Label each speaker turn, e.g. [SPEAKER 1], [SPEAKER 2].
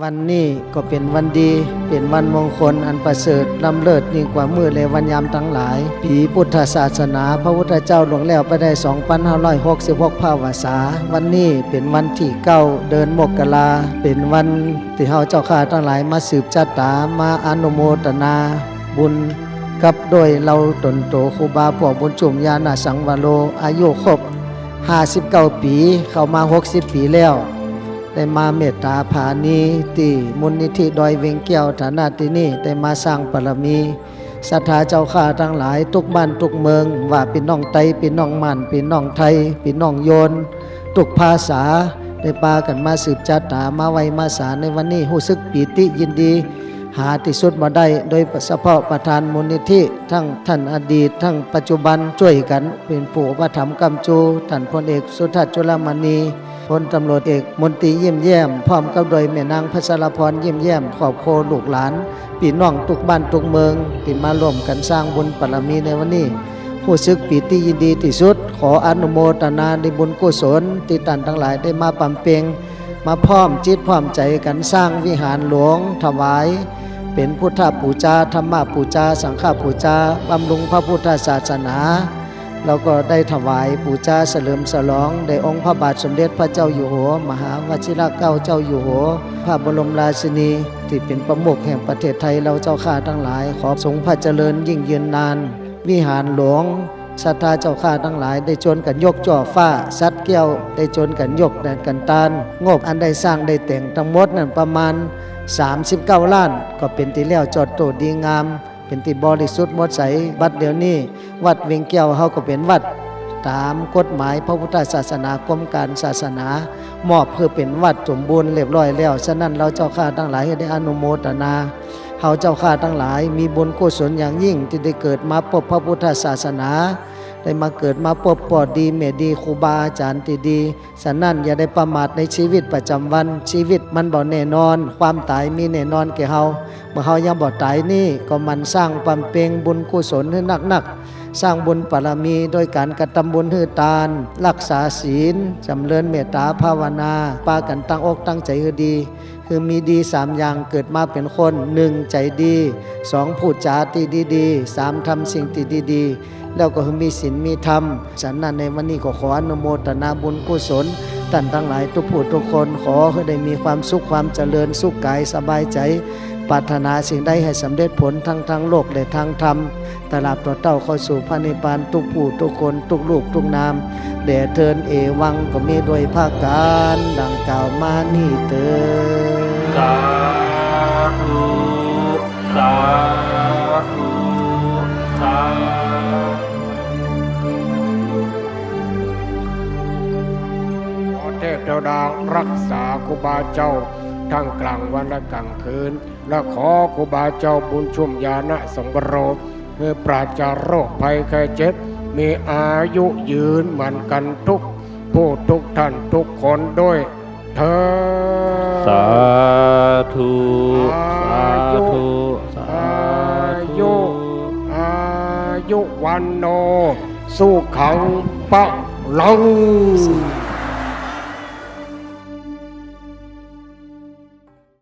[SPEAKER 1] วันนี้ก็เป็นวันดี เป็นวันมงคลอันประเสริฐล้ำเลิศยิ่งกว่ามือและวันยามทั้งหลายผีพุทธศาสนา พระพุทธเจ้าหลวงแล้วไปได้ 2,566ภาวาษาวันนี้เป็นวันที่เก้าเดินมกรา เป็นวันที่เฮาเจ้าข้าทั้งหลายมาสืบชะตามาอนุโมทนาบุญกับโดยเราตนโตครูบาพวกบุญจุมญาณสังวโลอายุครบ59 ปี เข้ามา 60 ปีแล้ว ได้มาเมตตาผานีตีมุลนิธิดอยเวงแก้วฐานาที่นี่ได้มาสร้างปรมีศรัทธาเจ้าข้าทั้งหลาย ทุกบ้านทุกเมือง ว่าเป็นน้องไตเป็นน้องมันเป็นน้องไทยเป็นน้องโยนทุกภาษาได้ปากันมาสืบจัดตามาไว้มาสารในวันนี้รู้สึกปีติยินดี หาที่สุดมาได้โดยเฉพาะประธานมูลนิธิทั้งท่านอดีต ทั้งปัจจุบันช่วยกันเป็นผู้ประถมกำจูท่านพลเอกสุทัศน์จุลมณี ลตำรวจเอกมนตรีเยี่ยมแย้มพร้อมกับโดยแม่นางพัชรพรเยี่ยมแย้มขอบโคลูกหลานปีน้องทุกบ้านทุกเมืองที่มาร่วมกันสร้างบุญปรมีในวันนี้ผู้ซึกปีติยินดีที่สุด ขออนุโมทนาในบุญกุศลที่ท่านทั้งหลายได้มาปำเปงมาพร้อมจิตพร้อมใจกันสร้างวิหารหลวงถวาย เป็นพุทธปูชาธรรมปูชาสังฆปูชาบำรุงพระพุทธศาสนา เราก็ได้ถวายปูชาเฉลิมฉลองในองค์พระบาทสมเด็จพระเจ้าอยู่หัว มหาวชิระเกล้าเจ้าอยู่หัว พระบรมราชินี ที่เป็นประมุขแห่งประเทศไทยเราเจ้าข้าทั้งหลาย ขอทรงพระเจริญยิ่งยืนนาน วิหารหลวงศรัทธาเจ้าข้าทั้งหลาย ได้จนกันยกจ่อฟ้าซัดแก้วได้จนกันยกแดนกันตานงบอันได้สร้างได้แต่งทั้งหมดนั่นประมาณ 39 ล้าน ก็เป็นที่แล้วจอดโตดีงาม เป็นที่บริสุทธิ์หมดใสบัดเดี๋ยวนี้ วัดเวียงแก้วเฮาก็เป็นวัด ตามกฎหมายพระพุทธศาสนากรมการศาสนา มอบเพื่อเป็นวัดสมบูรณ์เรียบร้อยแล้ว ฉะนั้นเราเจ้าข้าทั้งหลายได้อนุโมทนาเฮาเจ้าข้าทั้งหลาย มีบุญกุศลอย่างยิ่งที่ได้เกิดมาพบพระพุทธศาสนาได้มาเกิดมาพบปอดดีเมดีครูบาอาจารย์ที่ดีฉะนั้นอย่าได้ประมาทในชีวิตประจำวันชีวิตมันบ่แน่นอน ความตายมีแน่นอนแก่เฮาเมื่อเฮายังบ่ตายนี่ก็มันสร้างความเปงบุญกุศลให้หนักๆ สร้างบุญปรมีโดยการกระทำบุญฮือทาน รักษาศีลจำเริญเมตตาภาวนา ปากันตั้งอกตั้งใจให้ดี คือมีดีสามอย่างเกิดมาเป็นคนหนึ่งใจดีสองพูดจาที่ดีๆสามทำสิ่งที่ดีๆ แล้วก็คือมีศีลมีธรรมฉันนั้นในวันนี้ก็ขออนุโมทนาบุญกุศลท่านทั้งหลายทุกผู้ทุกคนขอให้ได้มีความสุขความเจริญสุขกายสบายใจ ปรารถนาสิ่งใดให้สำเร็จผลทั้งทางโลกและทางธรรมตลาดต่อเต้าเข้าสู่พระนิพพานทุกผู้ทุกคนทุกลูกทุกนามแด่เทินเอวังก็มีโดวยภาคการดังกล่าวมานี่เติน
[SPEAKER 2] สาธุสาธุสาธุ
[SPEAKER 3] ขอเทพเทวดารักษาครูบาเจ้า ทั้งกลางวันและกลางคืน และขอครูบาเจ้าบุญชุมยานะสงบโรคคือปราศจากโรคภัยแค่เจ็บ มีอายุยืนเหมือนกันทุก ผู้ทุกท่านทุกคนด้วยเธอ
[SPEAKER 2] สาธุสาธุสา
[SPEAKER 3] อา
[SPEAKER 2] ธุ
[SPEAKER 3] ยุอายุวันโน สู้ขังปะลัง